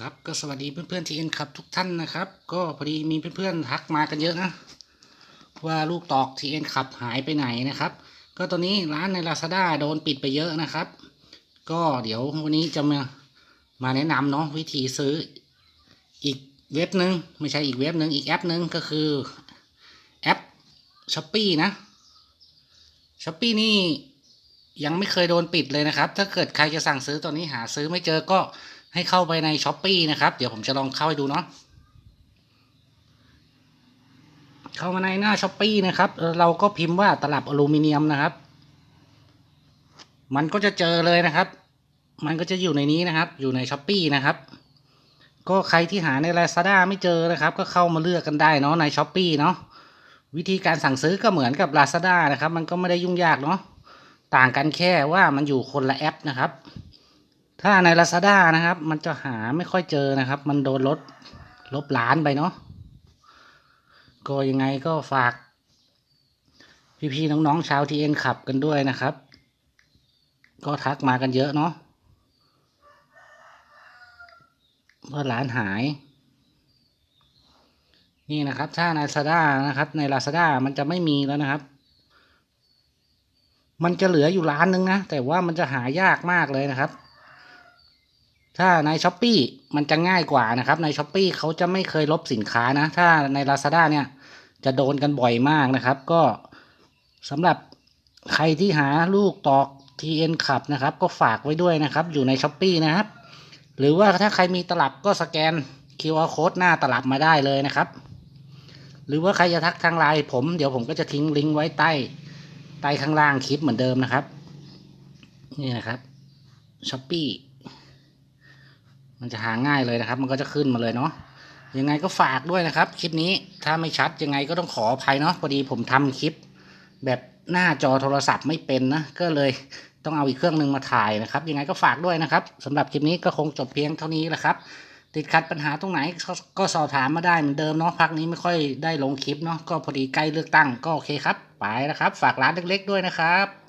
ครับก็สวัสดีเพื่อนๆทีเอ็นครับทุกท่านนะครับ ก็พอดีมีเพื่อนๆทักมากันเยอะนะ ว่าลูกตอกทีเอ็นขับหายไปไหนนะครับ ก็ตอนนี้ร้านใน Lazada โดนปิดไปเยอะนะครับ ก็เดี๋ยววันนี้จะมามาแนะนำเนาะวิธีซื้ออีกเว็บหนึ่งไม่ใช่อีกเว็บหนึ่งอีกแอปหนึ่งก็คือแอปช้อปปีนะช้อปปีนี่ยังไม่เคยโดนปิดเลยนะครับ ถ้าเกิดใครจะสั่งซื้อตอนนี้หาซื้อไม่เจอก็ ให้เข้าไปในช้อปปีนะครับ เดี๋ยวผมจะลองเข้าให้ดูเนาะเข้ามาในหน้าช้อปปีนะครับ เราก็พิมพ์ว่าตลับอลูมิเนียมนะครับ มันก็จะเจอเลยนะครับ มันก็จะอยู่ในนี้นะครับ อยู่ในช้อปปีนะครับ ก็ใครที่หาใน Lazada ไม่เจอนะครับ ก็เข้ามาเลือกกันได้เนาะในช้อปปีเนาะวิธีการสั่งซื้อก็เหมือนกับ Lazada นะครับ มันก็ไม่ได้ยุ่งยากเนาะต่างกันแค่ว่ามันอยู่คนละแอปนะครับ ถ้าใน Lazada นะครับ มันจะหาไม่ค่อยเจอนะครับ มันโดนลดลบล้านไปเนาะก็ยังไงก็ฝาก พี่ๆน้องๆชาวทีเอ็นขับกันด้วยนะครับ ก็ทักมากันเยอะเนาะว่าร้านหาย นี่นะครับ ถ้าใน Lazada นะครับ ใน Lazada มันจะไม่มีแล้วนะครับ มันจะเหลืออยู่ร้านนึงนะ แต่ว่ามันจะหายากมากเลยนะครับ ถ้าในช้อปปีมันจะง่ายกว่านะครับ ในช้อปปีเขาจะไม่เคยลบสินค้านะ ถ้าใน Lazada เนี่ยจะโดนกันบ่อยมากนะครับ ก็สำหรับใครที่หาลูกตอก TN ขับนะครับ ก็ฝากไว้ด้วยนะครับ อยู่ในช้อปปีนะครับ หรือว่าถ้าใครมีตลับก็สแกน QR code หน้าตลับมาได้เลยนะครับ หรือว่าใครจะทักทางไลน์ผม เดี๋ยวผมก็จะทิ้งลิงก์ไว้ใต้ใต้ข้างล่างคลิปเหมือนเดิมนะครับ นี่นะครับช้อปปี้ มันจะหาง่ายเลยนะครับ มันก็จะขึ้นมาเลยเนาะยังไงก็ฝากด้วยนะครับ คลิปนี้ถ้าไม่ชัดยังไงก็ต้องขออภัยเนาะพอดีผมทำคลิป แบบหน้าจอโทรศัพท์ไม่เป็นนะก็เลยต้องเอาอีกเครื่องหนึ่งมาถ่ายนะครับ ยังไงก็ฝากด้วยนะครับสำหรับคลิปนี้ก็คงจบเพียงเท่านี้แหละครับ ติดขัดปัญหาตรงไหนก็สอบถามมาได้เหมือนเดิมเนาะพักนี้ไม่ค่อยได้ลงคลิปเนาะก็พอดีใกล้เลือกตั้งก็โอเคครับไปแล้วครับ ฝากร้านเล็กๆด้วยนะครับ